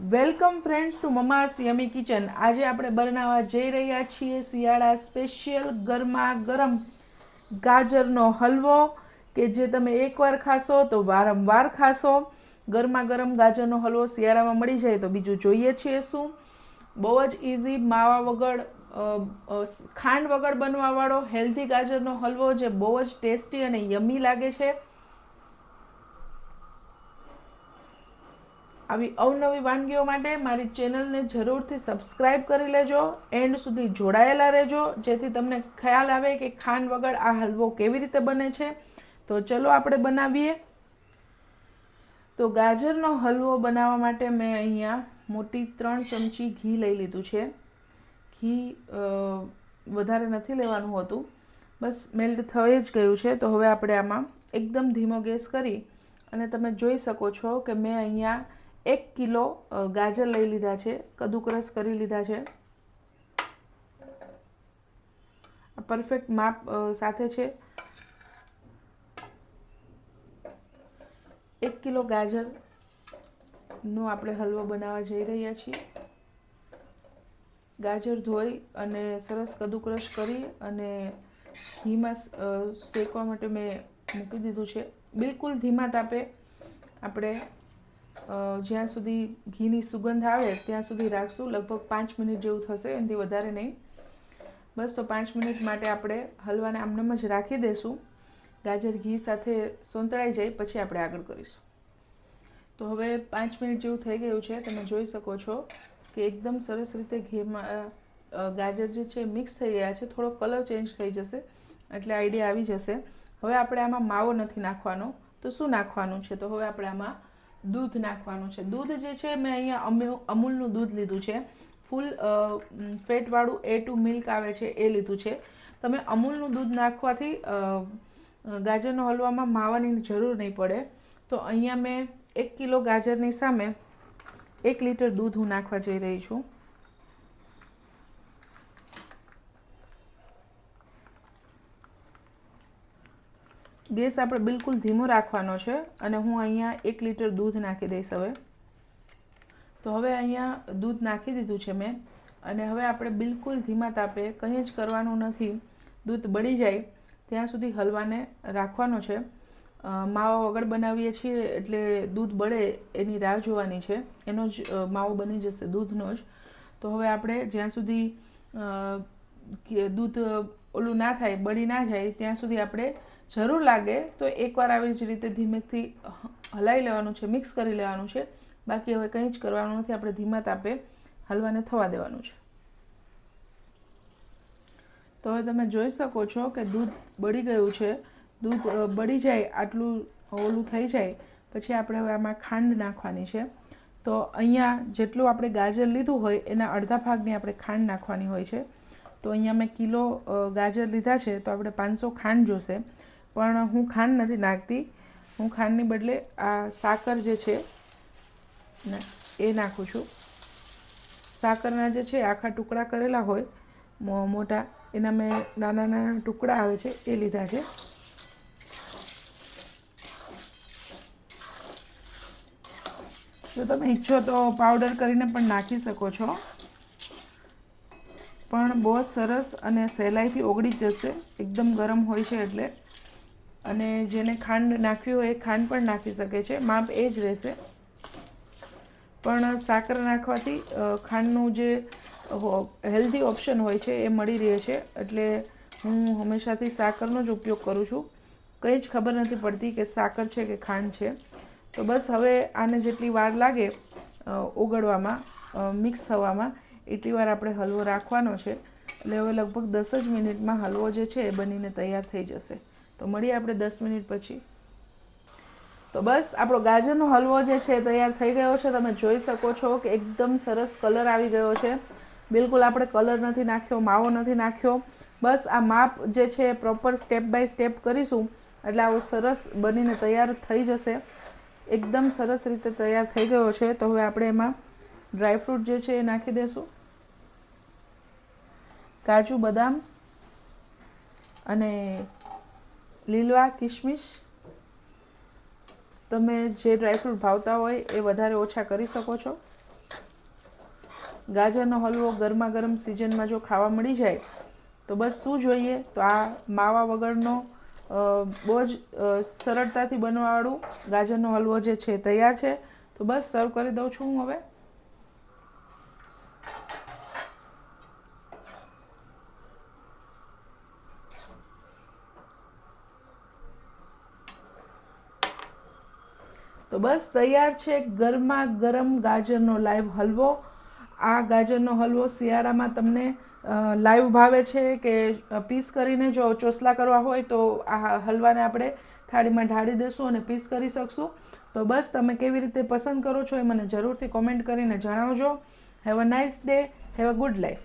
Welcome friends to mama's yummy kitchen. આજે આપણે બનાવવા જઈ રહ્યા છીએ શિયાળા સ્પેશિયલ ગરમા ગરમ ગાજરનો હલવો, કે જે તમે એકવાર ખાશો તો વારંવાર ખાશો. ગરમા ગરમ ગાજરનો હલવો શિયાળામાં મળી જાય તો બીજું જોઈએ છીએ શું. બહુ જ ઇઝી માવા વગર ખાંડ વગર બનવાવાળો હેલ્ધી ગાજરનો હલવો જે બહુ જ ટેસ્ટી અને યમી લાગે છે. આવી અવનવી વાનગીઓ માટે મારી ચેનલને જરૂરથી સબસ્ક્રાઇબ કરી લેજો. એન્ડ સુધી જોડાયેલા રહેજો, જેથી તમને ખ્યાલ આવે કે ખાંડ વગર આ હલવો કેવી રીતે બને છે. તો ચલો આપણે બનાવીએ. તો ગાજરનો હલવો બનાવવા માટે મેં અહીંયા મોટી ત્રણ ચમચી ઘી લઈ લીધું છે. ઘી વધારે નથી લેવાનું હોતું. બસ મેલ્ટ થઈ જ ગયું છે. તો હવે આપણે આમાં એકદમ ધીમો ગેસ કરી અને તમે જોઈ શકો છો કે મેં અહીંયા એક કિલો ગાજર લઈ લીધા છે, કદુકરસ કરી લીધા છે. પરફેક્ટ માપ સાથે છે. એક કિલો ગાજરનો આપણે હલવો બનાવવા જઈ રહ્યા છીએ. ગાજર ધોઈ અને સરસ કદુકરશ કરી અને ઘીમાં શેકવા માટે મેં મૂકી દીધું છે. બિલકુલ ધીમા તાપે આપણે જ્યાં સુધી ઘીની સુગંધ આવે, ત્યાં સુધી રાખશું. લગભગ પાંચ મિનિટ જેવું થશે, એનાથી વધારે નહીં. બસ, તો પાંચ મિનિટ માટે આપણે હલવાને આમનેમ જ રાખી દઈશું ગાજર ઘી સાથે સોંતળાઈ જાય, પછી આપણે આગળ કરીશું. તો હવે પાંચ મિનિટ જેવું થઈ ગયું છે. તમે જોઈ શકો છો કે એકદમ સરસ રીતે ઘીમાં ગાજર જે છે મિક્સ થઈ ગયા છે. થોડો કલર ચેન્જ થઈ જશે, એટલે આઈડિયા આવી જશે. હવે આપણે આમાં માવો નથી નાખવાનો. તો શું નાખવાનું છે? તો હવે આપણે આમાં દૂધ નાખવાનું છે. દૂધ જે છે, મેં અહીંયા અમૂ અમૂલનું દૂધ લીધું છે. ફૂલ ફેટવાળું એ ટુ મિલ્ક આવે છે, એ લીધું છે. તમે અમૂલનું દૂધ નાખવાથી ગાજરનો હલવામાં માવાની જરૂર નહીં પડે. તો અહીંયા મેં એક કિલો ગાજરની સામે એક લીટર દૂધ હું નાખવા જઈ રહી છું. ગેસ આપણે બિલકુલ ધીમો રાખવાનો છે અને હું અહીંયા એક લીટર દૂધ નાખી દઈશ હવે. તો હવે અહીંયા દૂધ નાખી દીધું છે મેં અને હવે આપણે બિલકુલ ધીમા તાપે કંઈ જ કરવાનું નથી. દૂધ બળી જાય ત્યાં સુધી હલવાને રાખવાનો છે. માવો વગર બનાવીએ છીએ એટલે દૂધ બળે એની રાહ જોવાની છે. એનો જ માવો બની જશે દૂધનો જ. તો હવે આપણે જ્યાં સુધી દૂધ ઓલું ના થાય, બળી ના જાય, ત્યાં સુધી આપણે જરૂર લાગે તો એકવાર આવી જ રીતે ધીમેથી હલાવી લેવાનું છે, મિક્સ કરી લેવાનું છે. બાકી હવે કંઈ જ કરવાનું નથી, આપણે ધીમા તાપે હલવાને થવા દેવાનું છે. તો હવે તમે જોઈ શકો છો કે દૂધ બળી ગયું છે. દૂધ બળી જાય, આટલું ઓલું થઈ જાય, પછી આપણે હવે આમાં ખાંડ નાખવાની છે. તો અહીંયા જેટલું આપણે ગાજર લીધું હોય, એના અડધા ભાગની આપણે ખાંડ નાખવાની હોય છે. તો અહીંયા મેં કિલો ગાજર લીધા છે, તો આપણે પાંચસો ખાંડ જોશે. પણ હું ખાંડ નથી નાખતી. હું ખાંડની બદલે આ સાકર જે છે ને, એ નાખું છું. સાકરના જે છે, આખા ટુકડા કરેલા હોય મોટા, એના મેં નાના નાના ટુકડા આવે છે, એ લીધા છે. જો તમે ઈચ્છો તો પાવડર કરીને પણ નાખી શકો છો. પણ બહુ સરસ અને સહેલાઈથી ઓગળી જશે. એકદમ ગરમ હોય છે એટલે અને જેને ખાંડ નાખવી હોય એ ખાંડ પણ નાખી શકે છે. માપ એ જ રહેશે. પણ સાકર નાખવાથી ખાંડનું જે હેલ્ધી ઓપ્શન હોય છે એ મળી રહે છે. એટલે હું હંમેશાથી સાકરનો જ ઉપયોગ કરું છું. કંઈ જ ખબર નથી પડતી કે સાકર છે કે ખાંડ છે. તો બસ હવે આને જેટલી વાર લાગે ઓગળવામાં મિક્સ થવામાં, એટલી વાર આપણે હલવો રાખવાનો છે. એટલે હવે લગભગ દસ જ મિનિટમાં હલવો જે છે એ બનીને તૈયાર થઈ જશે. તો મળીએ આપણે દસ મિનિટ પછી. તો બસ, આપણો ગાજરનો હલવો જે છે તૈયાર થઈ ગયો છે. તમે જોઈ શકો છો કે એકદમ સરસ કલર આવી ગયો છે. બિલકુલ આપણે કલર નથી નાખ્યો, માવો નથી નાખ્યો. બસ, આ માપ જે છે પ્રોપર સ્ટેપ બાય સ્ટેપ કરીશું. એટલે આવો સરસ બનીને તૈયાર થઈ જશે. એકદમ સરસ રીતે તૈયાર થઈ ગયો છે. તો હવે આપણે એમાં ડ્રાયફ્રૂટ જે છે એ નાખી દઈશું કાજુ, બદામ અને લીલવા કિશમિશ તમે જે ડ્રાયફ્રૂટ ભાવતા હોય એ વધારે ઓછા કરી શકો છો. ગાજરનો હલવો ગરમા ગરમ સિઝનમાં જો ખાવા મળી જાય, તો બસ શું જોઈએ? તો આ માવા વગરનો બહુ જ સરળતાથી બનવાવાળું ગાજરનો હલવો જે છે તૈયાર છે. તો બસ સર્વ કરી દઉં છું હું હવે. તો બસ તૈયાર છે ગરમા ગરમ ગાજરનો લાઈવ હલવો. આ ગાજરનો હલવો શિયાળામાં તમને લાઈવ ભાવે છે કે પીસ કરીને જો ચોસલા કરવા હોય તો આ હલવાને આપણે થાળીમાં ઢાળી દેશું અને પીસ કરી શકશું. તો બસ તમે કેવી રીતે પસંદ કરો છો એ મને જરૂરથી કોમેન્ટ કરીને જણાવજો. Have a nice day have a good life